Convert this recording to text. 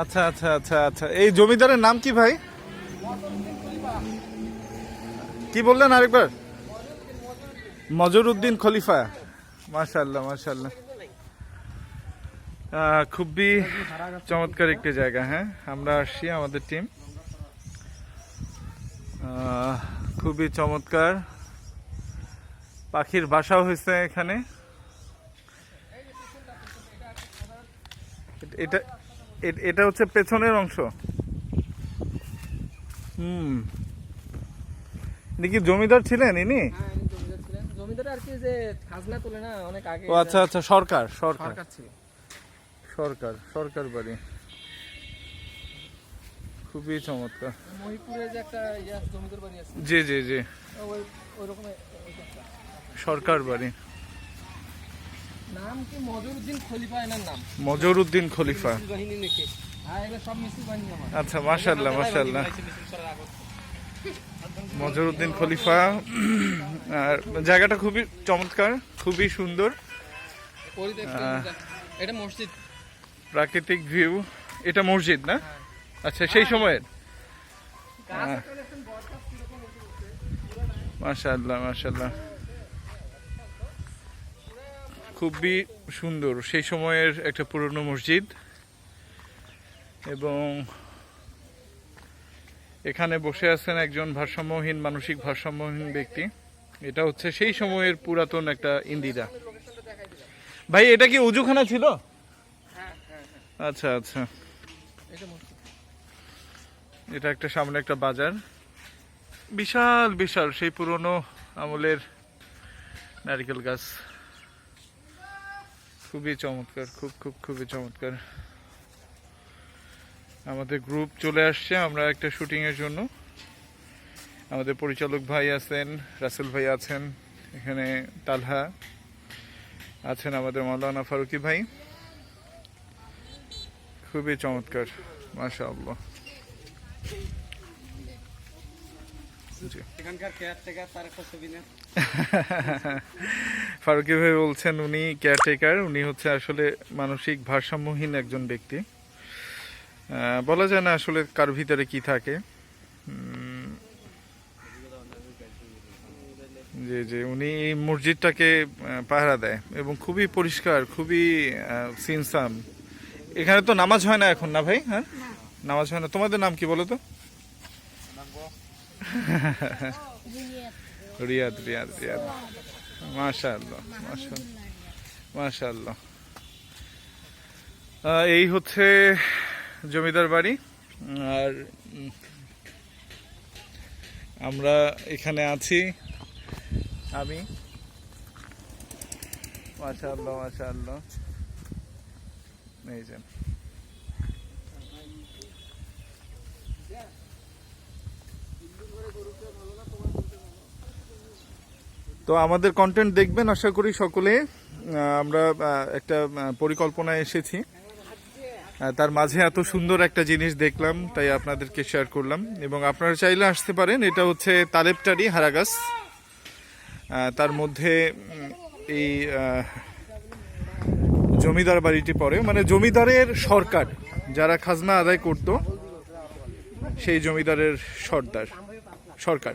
আচ্ছা আচ্ছা আচ্ছা আচ্ছা। এই জমিদারের নাম কি ভাই? কি বললেন আরেকবার? মজরুদ্দিন খলিফা। মাশাল্লাহ মাশাল্লাহ খুবই চমৎকার একটি জায়গা হ্যাঁ? আমরা আসছি আমাদের টিম। খুবই চমৎকার। পাখির বাসাও হয়েছে এখানে। এটা এটা হচ্ছে পেছনের অংশ। হুম। ইনি কি জমিদার ছিলেন ইনি? হ্যাঁ জমিদার আর কি যে খাজনা তুলে না অনেক আগে ও আচ্ছা আচ্ছা সরকার সরকার। সরকার সরকার বাড়ি। খুবই চমৎকার। মহিপুরে যে একটা ইয়ে জমিদার বাড়ি আছে। জি জি জি। ওই ওই রকম সরকার বাড়ি। নাম কি মজরুদ্দিন খলিফা এনার নাম? মজরুদ্দিন খলিফা। বাহিনী নাকি? হ্যাঁ সব মিছিল বাহিনী আমার। আচ্ছা মাশাল্লাহ মাশাল্লাহ মজরুদ্দিন খলিফা আর জায়গাটা খুবই চমৎকার খুবই সুন্দর। এটা মসজিদ। প্রাকৃতিক ভিউ। এটা মসজিদ না? আচ্ছা সেই সময়ের। মাশাল্লাহ মাশাল্লাহ খুবই সুন্দর। সেই সময়ের একটা পুরনো মসজিদ এবং এখানে বসে আছেন একজন ভারসাম্যহীন, মানসিক ভারসাম্যহীন ব্যক্তি। এটা হচ্ছে সেই সময়ের পুরাতন একটা ইন্দিরা। ভাই, এটা কি উজুখানা ছিল? আচ্ছা আচ্ছা। এটা একটা সামনে একটা বাজার। বিশাল বিশাল সেই পুরনো আমলের নারিকেল গাছ। খুবই চমৎকার, খুব খুব, খুবই চমৎকার। আমাদের গ্রুপ চলে আসছে, আমরা একটা শুটিং এর জন্য। আমাদের পরিচালক ভাই আছেন, রাসেল ভাই আছেন, এখানে তালহা আছেন আমাদের মাওলানা ফারুকি ভাই। খুবই চমৎকার মাশা আল্লাহ জি এখানকার কেয়ারটেকার তার একটা ছবি নেন। ফারুকি ভাই বলছেন উনি কেয়ারটেকার উনি হচ্ছে আসলে মানসিক ভারসাম্যহীন একজন ব্যক্তি। বলা যায় না আসলে কার ভিতরে কি থাকে। জি জি উনি এই মসজিদটাকে পাহারা দেয় এবং খুবই পরিষ্কার খুবই সিনসাম। এখানে তো নামাজ হয় না এখন না ভাই? হ্যাঁ? নামাজ হয় না। তোমাদের নাম কি বলো তো? রিয়াদ রিয়াদ রিয়াদ। মাশাআল্লাহ মাশাআল্লাহ এই হচ্ছে জমিদার বাড়ি। আর আমরা এখানে আছি আমি। মাশাআল্লাহ মাশাআল্লাহ। এই যে। তো আমাদের কন্টেন্ট দেখবেন, আশা করি সকলে। আমরা একটা পরিকল্পনায় এসেছি। তার মাঝে এত সুন্দর একটা জিনিস দেখলাম, তাই আপনাদেরকে শেয়ার করলাম। এবং আপনারা চাইলে আসতে পারেন, এটা হচ্ছে তালেবটারি হারাগাস তার মধ্যে এই জমিদার বাড়িটি পড়ে। মানে জমিদারের সরকার, যারা খাজনা আদায় করত, সেই জমিদারের সর্দার, সরকার।